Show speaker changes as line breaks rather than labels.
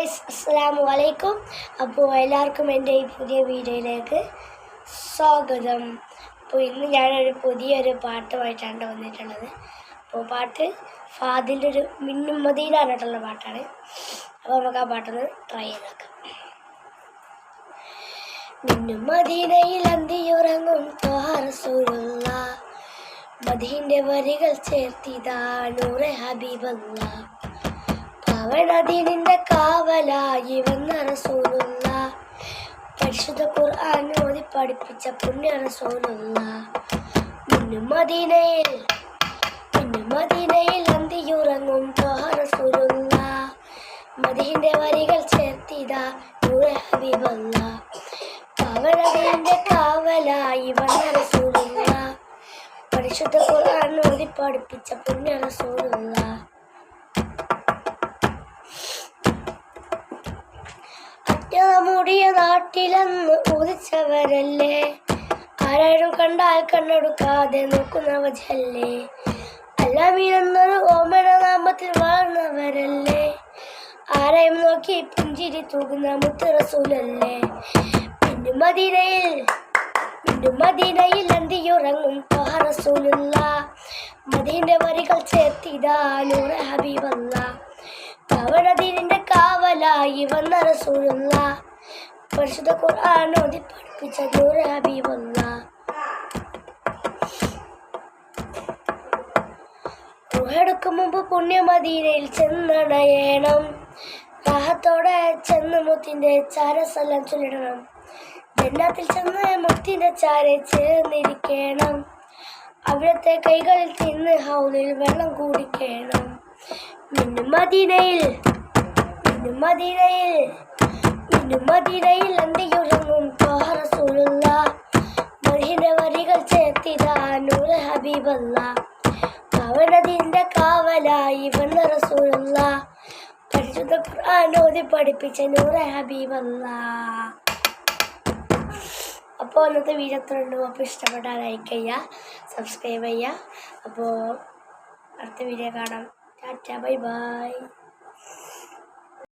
Guys അസ്സലാമു അലൈക്കും. അപ്പോൾ എല്ലാവർക്കും എന്റെ ഈ പുതിയ വീഡിയോയിലേക്ക് സ്വാഗതം. അപ്പോൾ ഇന്ന് ഞാനൊരു പുതിയൊരു പാട്ടുമായിട്ടാണ് വന്നിട്ടുള്ളത്. അപ്പോൾ പാട്ട് ഫാദിന്റെ ഒരു മിന്നും മതിയിലായിട്ടുള്ള പാട്ടാണ്. അപ്പോൾ നമുക്ക് ആ പാട്ടൊന്ന് ട്രൈ ചെയ്ത് നോക്കാം. മദീന്റെ വരികൾ ചേർത്തിതാ നൂറെ ഹബീബല്ല. അവനതിനിന്റെ കാവലായി വന്ന റസൂലുള്ള പരിശുദ്ധ ഖുർആൻ ഓതി പഠിപ്പിച്ച പുണ്യ റസൂലുള്ള മിന്നും മദീനയിൽ അന്തിയുറങ്ങും ത്വഹ മദീന്റെ വരികൾ ചേർത്തിതാ നൂറെ ഹബീബല്ല. കാവലായി വന്ന റസൂലുള്ള പരിശുദ്ധ ഖുർആൻ ഓതി പഠിപ്പിച്ച പുണ്യ റസൂലുള്ള മുടിയ നാട്ടിലെന്ന് ഉദിച്ചവരല്ലേ ആരാരും കണ്ടാൽ കണ്ണെടുക്കാതെ നോക്കുന്നവരല്ലേ? അല്ലാമീനെന്നൊരു ഓമന നാമത്തിൽ വളർന്നവരല്ലേ ആരെയും നോക്കി പുഞ്ചിരി തൂകുന്ന മുത്തറസൂലല്ലേ? പിന്നു മദീനയിൽ പിന്നു മദീനയിൽ അന്തിയുറങ്ങും റസൂലുള്ള മദീന്റെ വരികൾ ചേർത്തിതാ ഹബീബല്ല. കവടതിന്റെ കാവലായി വന്ന റസൂലുള്ള പരിശുദ്ധ ഖുർആൻ ഓതി പഠിപ്പിച്ച നൂറ ഹബീബല്ല റുഹെടുക്കും മുമ്പ് പുണ്യമദീനയിൽ ചെന്നണയണം. ദാഹത്തോടെ ചെന്ന് മുത്തിന്റെ ചാരസെല്ലാം ചൊല്ലിടണം. ജന്നാത്തിൽ ചെന്ന് മുത്തിന്റെ ചാരെ ചേർന്നിരിക്കണം. അവിടുത്തെ കൈകളിൽ തിന്ന് ഹൗലിൽ വെള്ളം കുടിക്കണം. മിന്നും മദീനയിൽ മിന്നും മദീനയിൽ അന്തിയുറങ്ങും റസൂലുള്ള മഹിന വരികൾ ചേർത്തിതാനൂർ ഹബീബല്ല. അവനതിന്റെ കാവലായി വന്ന റസൂലുള്ള പരിശുദ്ധ ഖുർആൻ ഓതി പഠിപ്പിച്ച നൂറ ഹബീബല്ല. അപ്പോൾ അന്നത്തെ വീഡിയോ ഉണ്ടോ അപ്പോൾ ഇഷ്ടപ്പെട്ടാൽ ലൈക്ക് ചെയ്യുക സബ്സ്ക്രൈബ് ചെയ്യുക. അപ്പോൾ അടുത്ത വീഡിയോ കാണാം. Tata bye bye.